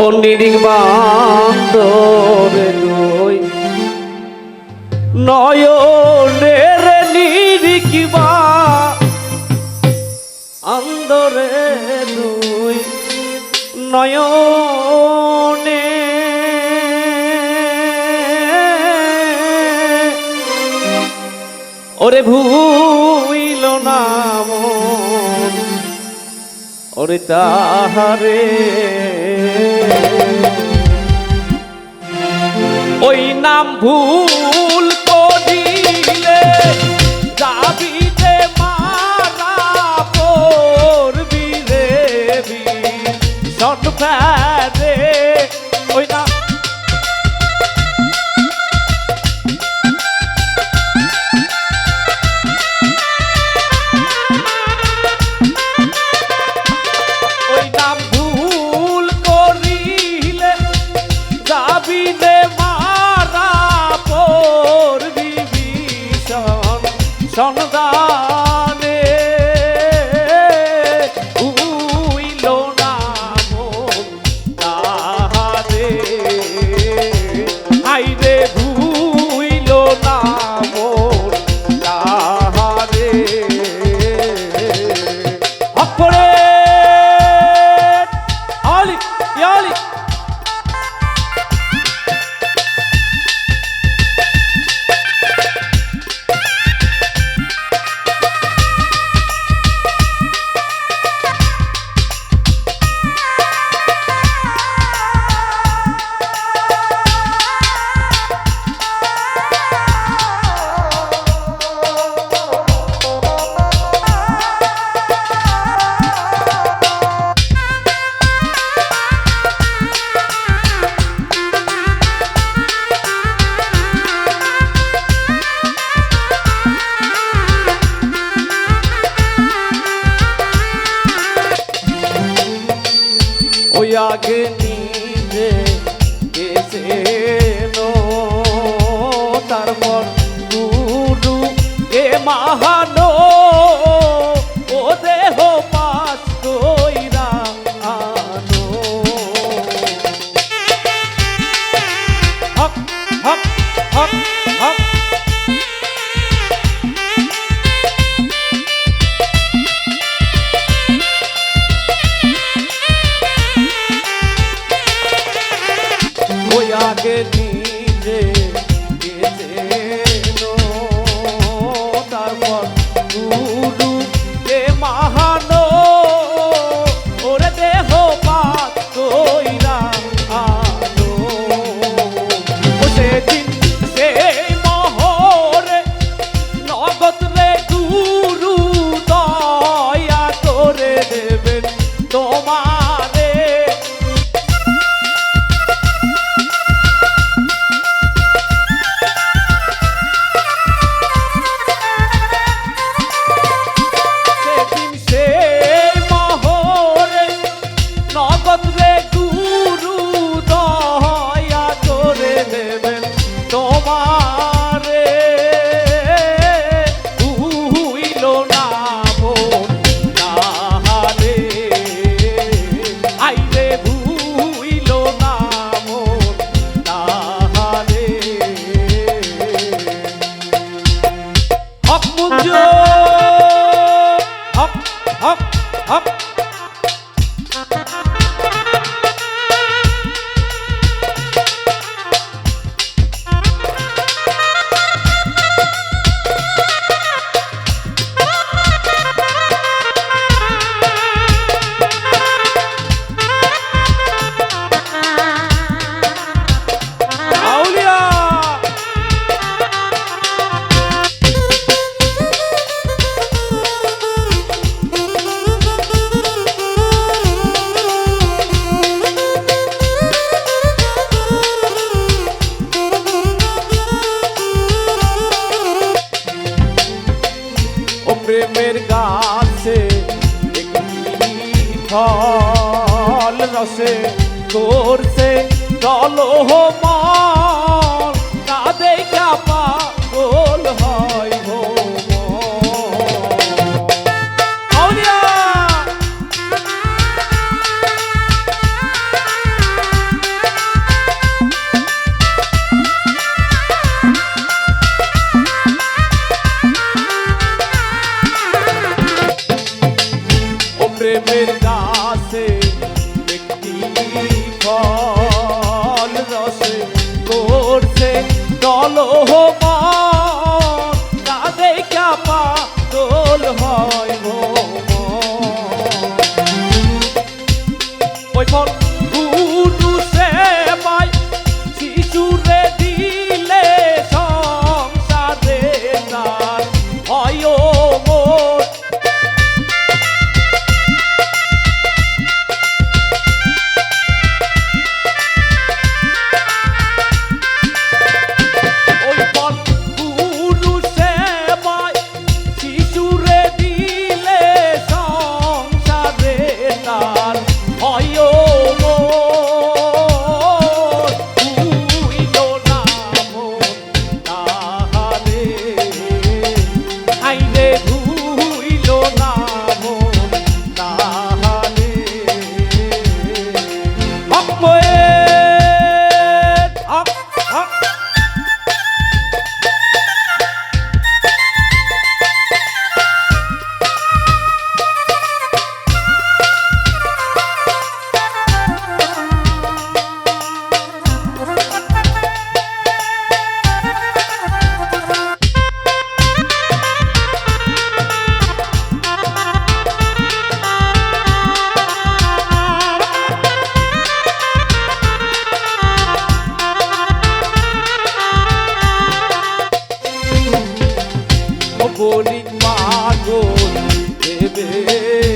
ও নির্বান্ধরে নই। নয়নের নিরিকিবা আন্দরে নই। নয়নে ওরে ভুইল নাম ওরে তাহারে ওই নাম ভূ সন্ধ্যা అగ్ని చేసేను తర్పణ గుడు ఏ మహా রসে করছে দল মা না দেখা পাগল পাগল করি মাগো দেবে?